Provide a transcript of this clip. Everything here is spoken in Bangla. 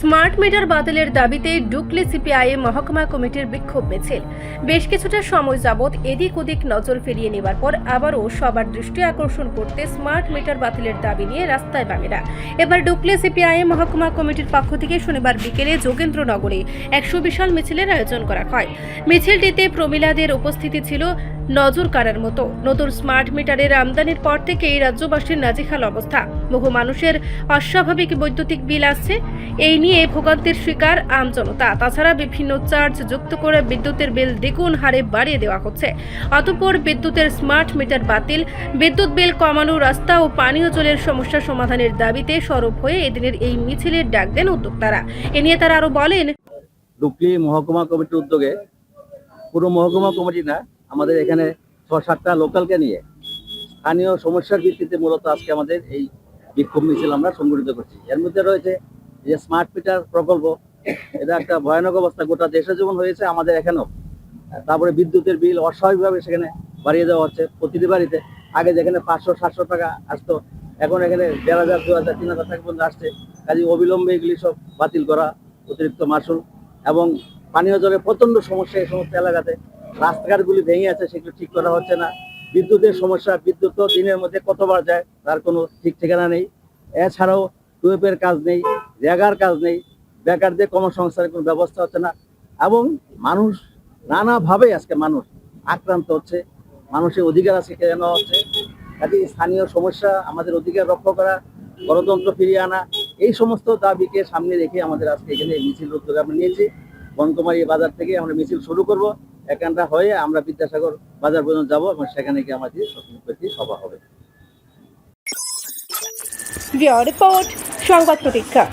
স্মার্ট মিটার বাতিলের দাবিতে ডুকলি সিপিআই মহকুমা কমিটির বিক্ষোভ মিছিল। বেশ কিছুটা সময় যাবৎ এদিক ওদিক নজর ফিরিয়ে নেবার পর আবারও সবার দৃষ্টি আকর্ষণ করতে স্মার্ট মিটার বাতিলের দাবি নিয়ে রাস্তায় বামেরা। এবার ডুকলি সিপিআই মহকুমা কমিটির পক্ষ থেকে শনিবার বিকেলে যোগেন্দ্রনগরে একশো বিশাল মিছিলের আয়োজন করা হয়। মিছিলটিতে প্রমিলাদের উপস্থিতি ছিল নজর কাড়ার মতো। নতুন স্মার্ট মিটারের আমদানির পর থেকে এই রাজ্যবাসীর নাজেহাল অবস্থা। বহু মানুষের অস্বাভাবিক বৈদ্যুতিক বিল আসছে। এই নিয়ে ভোগান্তির শিকার আমজনতা তাছাড়া বিভিন্ন চার্জ যুক্ত করে বিদ্যুতের বিল দ্বিগুণ হারে বাড়িয়ে দেওয়া হচ্ছে। অতঃপর বিদ্যুতের স্মার্ট মিটার বাতিল। বিদ্যুৎ বিল কমানো রাস্তা ও পানীয় জলের সমস্যা সমাধানের দাবিতে সরব হয়ে এদিনের এই মিছিলের ডাক দেন উদ্যোক্তারা। এ নিয়ে তারা আরও বলেন ডুকলি মহকুমা কমিটির উদ্যোগে, পুরো মহকুমা কমিটি না আমাদের এখানে ছ সাতটা লোকালকে নিয়ে স্থানীয় সমস্যার ভিত্তিতে মূলত আজকে আমাদের এই বিক্ষোভ মিছিল আমরা সংগঠিত করছি। এর মধ্যে রয়েছে যে স্মার্ট মিটার প্রকল্প, এটা একটা ভয়ানক অবস্থা। গোটা দেশে যেমন হয়েছে, আমাদের এখানেও। তারপরে বিদ্যুতের বিল অস্বাভাবিকভাবে সেখানে বাড়িয়ে দেওয়া হচ্ছে প্রতিটি বাড়িতে। আগে যেখানে পাঁচশো, সাতশো টাকা আসতো, এখন এখানে দেড় হাজার, দু হাজার, তিন হাজার টাকা পর্যন্ত আসছে। কাজে অবিলম্বে এগুলি সব বাতিল করা অতিরিক্ত মাসুল এবং পানীয় জলের প্রচণ্ড সমস্যা এই সমস্ত এলাকাতে রাস্তাঘাটগুলি ভেঙে আছে, সেগুলো ঠিক করা হচ্ছে না। বিদ্যুতের সমস্যা, বিদ্যুৎ দিনের মধ্যে কতবার যায়, তার কোনো ঠিক ঠিকানা নেই। এছাড়াও টুয়েপের কাজ নেই জায়গার কাজ নেই, বেকারদের কর্মসংস্থানের কোনো ব্যবস্থা হচ্ছে না। এবং মানুষ, নানাভাবে আজকে মানুষ আক্রান্ত হচ্ছে, মানুষের অধিকার আজকে নেওয়া হচ্ছে। কাজে স্থানীয় সমস্যা আমাদের অধিকার রক্ষা করা, গণতন্ত্র ফিরিয়ে আনা, এই সমস্ত দাবিকে সামনে রেখে আমাদের আজকে এখানে মিছিল উদ্যোগ আমরা নিয়েছি। বনকুমারী বাজার থেকে আমরা মিছিল শুরু করব। এখানটা হয়ে আমরা বিদ্যাসাগর বাজার পর্যন্ত যাব এবং সেখানে গিয়ে আমাদের প্রতি সভা হবে। রিপোর্ট, সংবাদ প্রতীক্ষা।